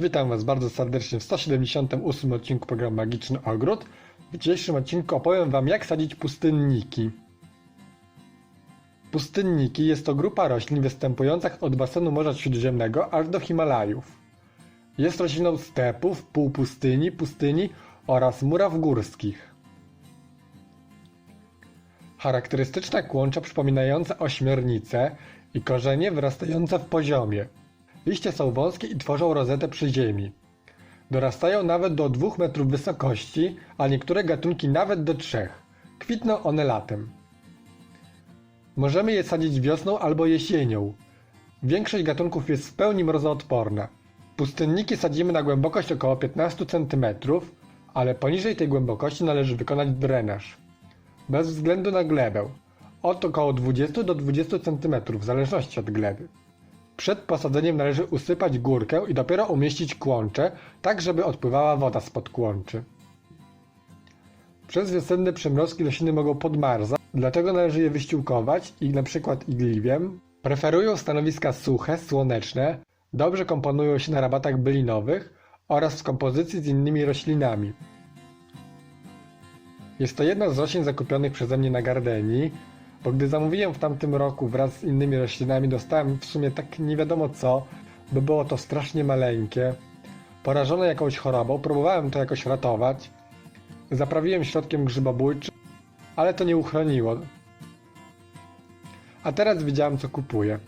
Witam Was bardzo serdecznie w 178 odcinku programu Magiczny Ogród. W dzisiejszym odcinku opowiem Wam jak sadzić pustynniki. Pustynniki jest to grupa roślin występujących od basenu Morza Śródziemnego aż do Himalajów. Jest rośliną stepów, półpustyni, pustyni oraz muraw górskich. Charakterystyczne kłącza przypominające ośmiornice i korzenie wyrastające w poziomie. Liście są wąskie i tworzą rozetę przy ziemi. Dorastają nawet do 2 metrów wysokości, a niektóre gatunki nawet do 3. Kwitną one latem. Możemy je sadzić wiosną albo jesienią. Większość gatunków jest w pełni mrozoodporna. Pustynniki sadzimy na głębokość około 15 cm, ale poniżej tej głębokości należy wykonać drenaż. Bez względu na glebę. Od około 20 do 20 cm w zależności od gleby. Przed posadzeniem należy usypać górkę i dopiero umieścić kłącze, tak żeby odpływała woda spod kłączy. Przez wiosenne przymrozki rośliny mogą podmarzać, dlatego należy je wyściółkować i przykład igliwiem. Preferują stanowiska suche, słoneczne, dobrze komponują się na rabatach bylinowych oraz w kompozycji z innymi roślinami. Jest to jedna z roślin zakupionych przeze mnie na Gardeni, bo gdy zamówiłem w tamtym roku wraz z innymi roślinami, dostałem w sumie tak nie wiadomo co, bo było to strasznie maleńkie. Porażone jakąś chorobą, próbowałem to jakoś ratować. Zaprawiłem środkiem grzybobójczym, ale to nie uchroniło. A teraz wiedziałem co kupuję.